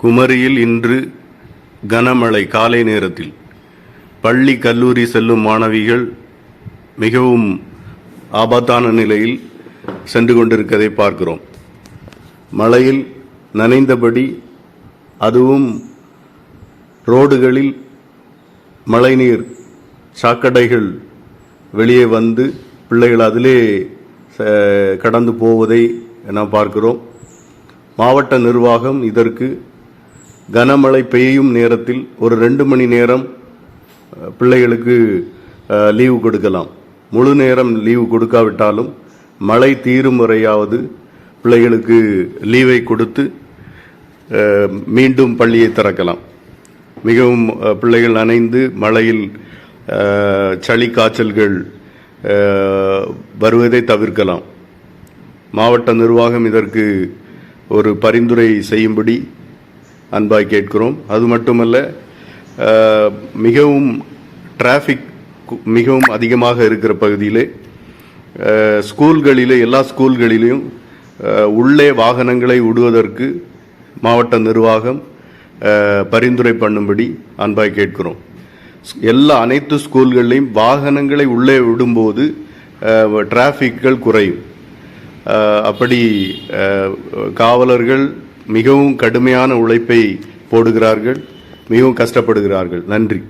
குமரியில் இன்று கனமழை காலை நேரத்தில். பள்ளி கல்லூரி செல்லும் மாணவிகள் மிகவும் ஆபத்தான நிலையில் சென்று கொண்டிருக்கதை பார்க்கிறோம். மழையில் நனைந்தபடி அதுவும் ரோடுகளில் மழைநீர் சாக்கடைகள் வெளியே வந்து பிள்ளைகள் அதிலே கடந்து போவதை நாம் பார்க்கிறோம். மாவட்ட நிர்வாகம் இதற்கு கனமழை பெய்யும் நேரத்தில் ஒரு ரெண்டு மணி நேரம் பிள்ளைகளுக்கு லீவு கொடுக்கலாம். முழு நேரம் லீவு கொடுக்காவிட்டாலும் மழை தீரும் வரையாவது பிள்ளைகளுக்கு லீவை கொடுத்து மீண்டும் பள்ளியை திறக்கலாம். மிகவும் பிள்ளைகள் நனைந்து மழையில் சளி காய்ச்சல்கள் வருவதை தவிர்க்கலாம். மாவட்ட நிர்வாகம் இதற்கு ஒரு பரிந்துரை செய்யும்படி அன்பாய் கேட்கிறோம். அது மட்டுமல்ல மிகவும் டிராஃபிக் மிகவும் அதிகமாக இருக்கிற பகுதியிலே ஸ்கூல்களிலே எல்லா ஸ்கூல்களிலும் உள்ளே வாகனங்களை விடுவதற்கு மாவட்ட நிர்வாகம் பரிந்துரை பண்ணும்படி அன்பாய் கேட்கிறோம். எல்லா அனைத்து ஸ்கூல்கள்லையும் வாகனங்களை உள்ளே விடும்போது அஹ், டிராஃபிக்கள் குறையும். அப்படி காவலர்கள் மிகவும் கடுமையான உழைப்பை போடுகிறார்கள் மிகவும் கஷ்டப்படுகிறார்கள். நன்றி.